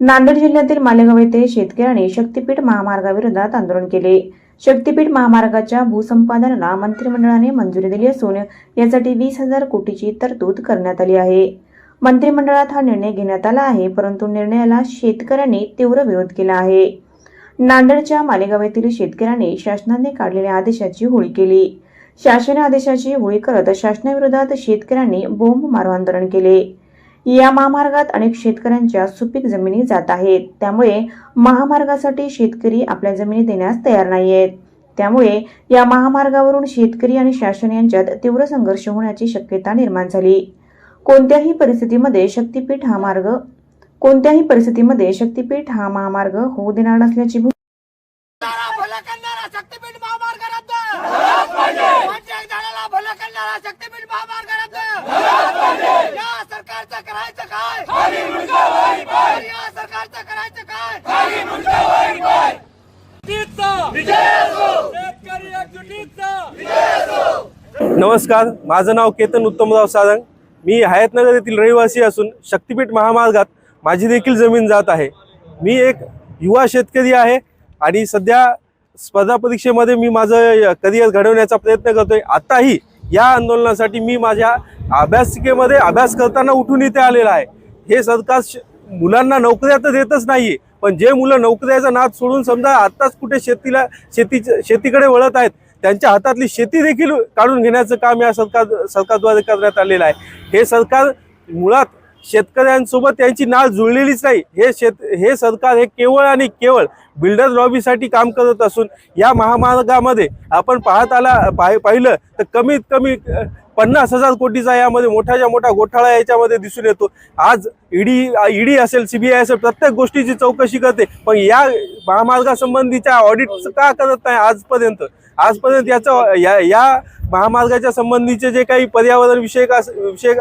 नांदेड जिल्ह्यातील मालेगाव येथे शेतकऱ्यांनी शक्तीपीठ महामार्गाविरोधात आंदोलन केले. शक्तीपीठ महामार्गाच्या भूसंपादनाला मंत्रिमंडळाने मंजुरी दिली असून यासाठी वीस हजार कोटीची तरतूद करण्यात आली आहे. मंत्रिमंडळात हा निर्णय घेण्यात आला आहे परंतु निर्णयाला शेतकऱ्यांनी तीव्र विरोध केला आहे. नांदेडच्या मालेगाव येथील शेतकऱ्यांनी शासनाने काढलेल्या आदेशाची होळी केली. शासन आदेशाची होळी करत शासनाविरोधात शेतकऱ्यांनी बोंब मारो आंदोलन केले. या महामार्गात अनेक शेतकऱ्यांच्या सुपीक जमिनी जात आहेत. त्यामुळे महामार्गासाठी शेतकरी आपल्या जमिनी देण्यास तयार नाही आहेत त्यामुळे या महामार्गावरून शेतकरी आणि शासन यांच्यात तीव्र संघर्ष होण्याची शक्यता निर्माण झाली. कोणत्याही परिस्थितीमध्ये शक्तीपीठ हा मार्ग कोणत्याही परिस्थितीमध्ये शक्तीपीठ हा महामार्ग होऊ देणार नसल्याची भूमिका शक्तीपीठ महामार्ग रद्द वंचित झालेला भलं करणारा शक्तीपीठ महामार्ग रद्द या सरकारचं करायचं काय या सरकारचं करायचं काय शेतकरी एकजुटीचा नमस्कार माझं नाव केतन उत्तमराव सारंग. मी हयातनगर येथील रहिवासी असून शक्तीपीठ महामार्गात माझी देखील जमीन जात आहे. मी एक युवा शेतकरी आहे आणि सध्या स्पर्धा परीक्षेमध्ये मी माझं करिअर घडवण्याचा प्रयत्न करतोय. आताही या आंदोलनासाठी मी माझ्या अभ्यासिकेमध्ये अभ्यास करताना उठून इथे आलेला आहे. हे सरकार श- मुलांना नोकऱ्या तर देतच नाहीये पण जे मुलं नोकऱ्याचा नाद सोडून समजा आत्ताच कुठे शेतीला शेती शेतीकडे वळत आहेत त्यांच्या हातातली शेती देखील काढून घेण्याचं काम या सरकार सरकारद्वारे करण्यात आलेलं आहे. हे सरकार मुळात शेतकऱ्यांसोबत त्यांची नाळ जुळलेलीच नाही. हे शेत हे सरकार हे केवळ आणि केवळ बिल्डर लॉबीसाठी काम करत असून या महामार्गामध्ये आपण पाहत आला पाहि पाहिलं तर कमीत कमी पन्नास हजार कोटीचा यामध्ये मोठ्याच्या मोठा घोटाळा याच्यामध्ये दिसून येतो. आज ईडी ईडी असेल सीबीआय असेल प्रत्येक गोष्टीची चौकशी करते. पण या महामार्गासंबंधीच्या ऑडिट का करत नाही आजपर्यंत? आजपर्यंत याचं या या महामार्गाच्या संबंधीचे जे काही पर्यावरण विषयक अस- विषयक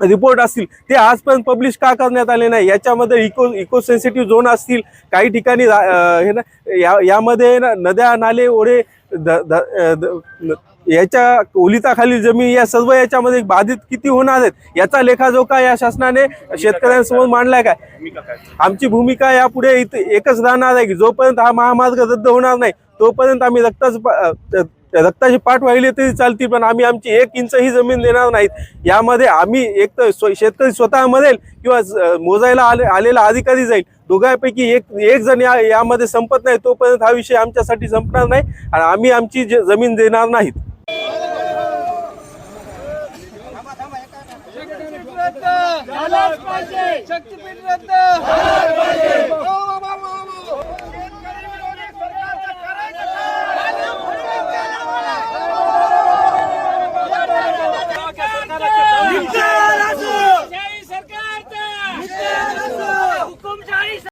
रिपोर्ट असतील ते आजपर्यंत पब्लिश का करण्यात आले नाही? याच्यामध्ये इको इको सेन्सिटिव्ह झोन असतील काही ठिकाणी हे ना या यामध्ये ना नद्या नाले ओढे ध- याच्या ओलिताखालील जमीन या सर्व याच्यामध्ये बाधित किती होणार आहेत? याचा लेखाजोखा या शासनाने शेतकऱ्यांसमोर मांडलाय काय? आमची भूमिका यापुढे इथे एकच राहणार आहे की जोपर्यंत हा महामार्ग रद्द होणार नाही तोपर्यंत आम्ही रक्ताच रक्ताची पाठ वाहिली तरी चालतील पण आम्ही आमची एक इंच ही जमीन देणार नाहीत. यामध्ये आम्ही एक तर शेतकरी स्वतः मरेल किंवा मोजायला आले आलेला अधिकारी जाईल. दोघांपैकी एक एक जण या यामध्ये संपत नाही तोपर्यंत हा विषय आमच्यासाठी संपणार नाही आणि आम्ही आमची जमीन देणार नाहीत. झालाच पाहिजे. शक्तीपीठ रद्द. हो.